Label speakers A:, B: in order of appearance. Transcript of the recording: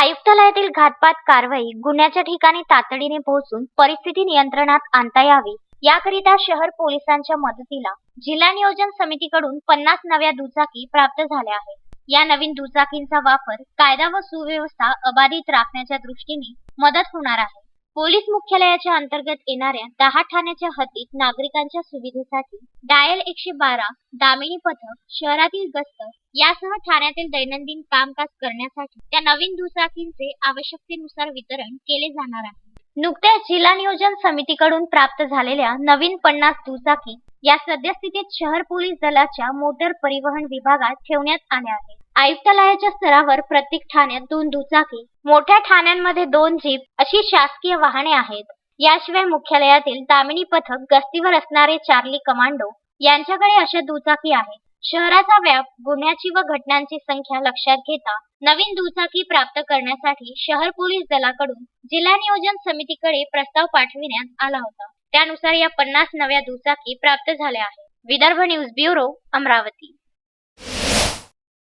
A: आयुक्तालयातील घातपात कारवाई गुन्ह्याच्या ठिकाणी तातडीने पोहोचून परिस्थिती नियंत्रणात आणता यावी. याकरिता शहर पोलिसांच्या मदतीला जिल्हा नियोजन समितीकडून पन्नास नव्या दुचाकी प्राप्त झाल्या आहेत. या नवीन दुचाकींचा वापर कायदा व सुव्यवस्था अबाधित राखण्याच्या दृष्टीने मदत होणार आहे. पोलीस मुख्यालयाच्या अंतर्गत येणाऱ्या दहा ठाण्याच्या हद्दीत नागरिकांच्या सुविधेसाठी डायल एकशे बारा दामिनी पथक शहरातील गस्त यासह ठाण्यातील दैनंदिन कामकाज करण्यासाठी त्या नवीन दुचाकींचे आवश्यकतेनुसार वितरण केले जाणार आहे. नुकत्याच जिल्हा नियोजन समितीकडून प्राप्त झालेल्या नवीन पन्नास दुचाकी या सद्यस्थितीत शहर पोलीस दलाच्या मोटर परिवहन विभागात ठेवण्यात आल्या आहेत. आयुक्तालयाच्या स्तरावर प्रत्येक ठाण्यात दोन दुचाकी मोठ्या ठाण्यांमध्ये दोन जीप अशी शासकीय वाहने आहेत. याशिवाय मुख्यालयातील दामिनी पथक गस्तीवर असणारे चार्ली कमांडो यांच्याकडे अशा दुचाकी आहेत. शहराचा व्याप गुन्ह्याची व घटनांची संख्या लक्षात घेता नवीन दुचाकी प्राप्त करण्यासाठी शहर पोलीस दलाकडून जिल्हा नियोजन समितीकडे प्रस्ताव पाठविण्यात आला होता. त्यानुसार या पन्नास नव्या दुचाकी प्राप्त झाल्या आहेत. Vidarbha news bureau Amravati.